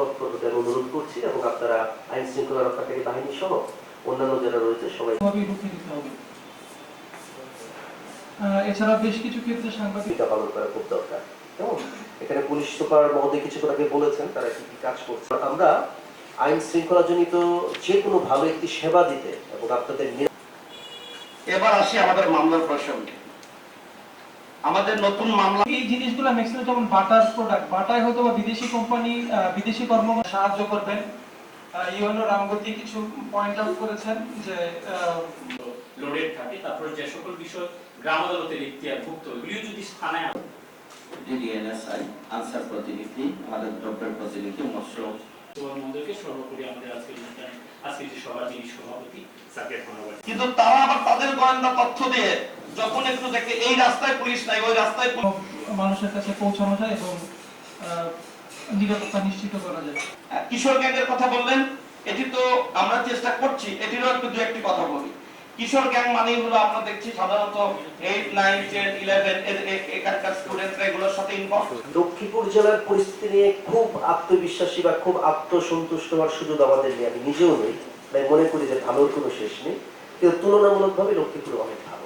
তৎপর আমি অনুরোধ করছি এবং আপনারা আইন শৃঙ্খলা রক্ষাকারী বাহিনী সহ অন্যান্য যারা রয়েছে সবাই এছাড়া বেশ কিছু ক্ষেত্রে সাংবাদিক ভূমিকা পালন করা খুব দরকার। কেমন এখানে পুলিশ সুপার মহোদয় কিছুক্ষণ আগে বলেছেন তারা কি কি কাজ করছে। আমরা আইন শৃঙ্খলা জনিত যে কোনো ভালো একটি সেবা দিতে এবং আপনাদের এবার আসি আমাদের মামলার প্রসঙ্গে। আমাদের নতুন মামলা এই জিনিসগুলো ম্যাক্সিমাম যেমন বাটার প্রোডাক্ট বাটায় হয়তো বা বিদেশি কোম্পানি বিদেশি কর্মকর্তা সাহায্য করবেন। ইউএনও রামগতি কিছু পয়েন্ট আউট করেছেন যে লোডেড থাকে তারপরে যে সকল বিষয় গ্রাম আদালতের ইখতিয়ারভুক্ত এগুলিও যদি থানায় ডিডিএনএসআই আনসার প্রতিনিধি আমাদের দ্রব্যের প্রতিনিধি মৎস্য তোমার মন্দিরকে সর্বোপরি আমাদের আজকের অনুষ্ঠানে আজকের যে সভা যিনি সভাপতি তাকে ধন্যবাদ কিন্তু তারা আবার তাদের গোয়েন্দা তথ্য দিয়ে যখন একটু দেখে এই রাস্তায় পুলিশ নাই ওই রাস্তায় মানুষের কাছে পৌঁছানো যায় এবং আহ, নিরাপত্তা নিশ্চিত করা যায়। আহ, কিশোর গ্যাংয়ের কথা বললেন এটি তো আমরা চেষ্টা করছি এটিরও একটু দু একটি কথা বলি। কিশোর গ্যাং মানেই হলো আমরা দেখছি সাধারণত এইট নাইন টেন ইলেভেন এখানকার স্টুডেন্টরা এগুলোর সাথে ইনভলভ লক্ষ্মীপুর জেলার পরিস্থিতি নিয়ে খুব আত্মবিশ্বাসী বা খুব আত্মসন্তুষ্ট হওয়ার সুযোগ আমাদের নেই, আমি নিজেও নই, তাই মনে করি যে ভালোর কোনো শেষ নেই। কিন্তু তুলনামূলকভাবে লক্ষ্মীপুর অনেক ভালো।